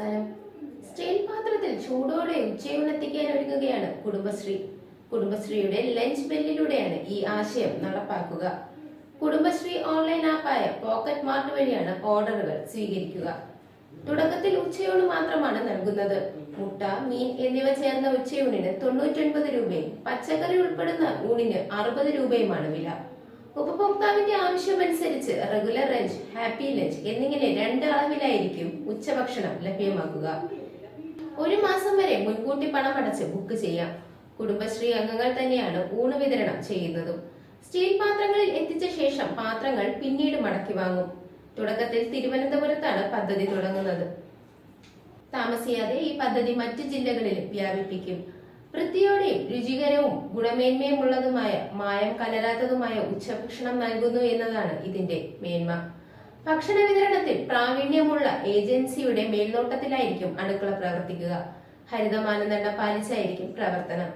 നമസ്കാരം. സ്റ്റീൽ പാത്രത്തിൽ ചൂടോടെ ഉച്ചയൂണെത്തിക്കാൻ ഒരുങ്ങുകയാണ് കുടുംബശ്രീ. കുടുംബശ്രീയുടെ ലഞ്ച് ബെല്ലിലൂടെയാണ് ഈ ആശയം നടപ്പാക്കുക. കുടുംബശ്രീ ഓൺലൈൻ ആപ്പായ പോക്കറ്റ് മാർട്ട് വഴിയാണ് ഓർഡറുകൾ സ്വീകരിക്കുക. തുടക്കത്തിൽ ഉച്ചയൂണ് മാത്രമാണ് നൽകുന്നത്. മുട്ട മീൻ എന്നിവ ചേർന്ന ഉച്ചയൂണിന് തൊണ്ണൂറ്റൊൻപത് രൂപയും പച്ചക്കറി ഉൾപ്പെടുന്ന ഊണിന് അറുപത് രൂപയുമാണ് വില. ഉപഭോക്താവിന്റെ ആവശ്യമനുസരിച്ച് റെഗുലർ ലഞ്ച് ഹാപ്പി ലഞ്ച് എന്നിങ്ങനെ രണ്ട് അളവിലായിരിക്കും ഉച്ചഭക്ഷണം ലഭ്യമാക്കുക. ഒരു മാസം വരെ മുൻകൂട്ടി പണം അടച്ച് ബുക്ക് ചെയ്യാം. കുടുംബശ്രീ അംഗങ്ങൾ തന്നെയാണ് ഊണ് വിതരണം ചെയ്യുന്നതും. സ്റ്റീൽ പാത്രങ്ങളിൽ എത്തിച്ച ശേഷം പാത്രങ്ങൾ പിന്നീട് മടക്കി വാങ്ങും. തുടക്കത്തിൽ തിരുവനന്തപുരത്താണ് പദ്ധതി തുടങ്ങുന്നത്. താമസിയാതെ ഈ പദ്ധതി മറ്റ് ജില്ലകളിലും വ്യാപിപ്പിക്കും. വൃത്തിയോടെയും രുചികരവും ഗുണമേന്മയുമുള്ളതുമായ മായം കലരാത്തതുമായ ഉച്ചഭക്ഷണം നൽകുന്നു എന്നതാണ് ഇതിന്റെ മേന്മ. ഭക്ഷണ വിതരണത്തിൽ പ്രാവീണ്യമുള്ള ഏജൻസിയുടെ മേൽനോട്ടത്തിലായിരിക്കും അടുക്കള പ്രവർത്തിക്കുക. ഹരിത മാനദണ്ഡം പാലിച്ചായിരിക്കും പ്രവർത്തനം.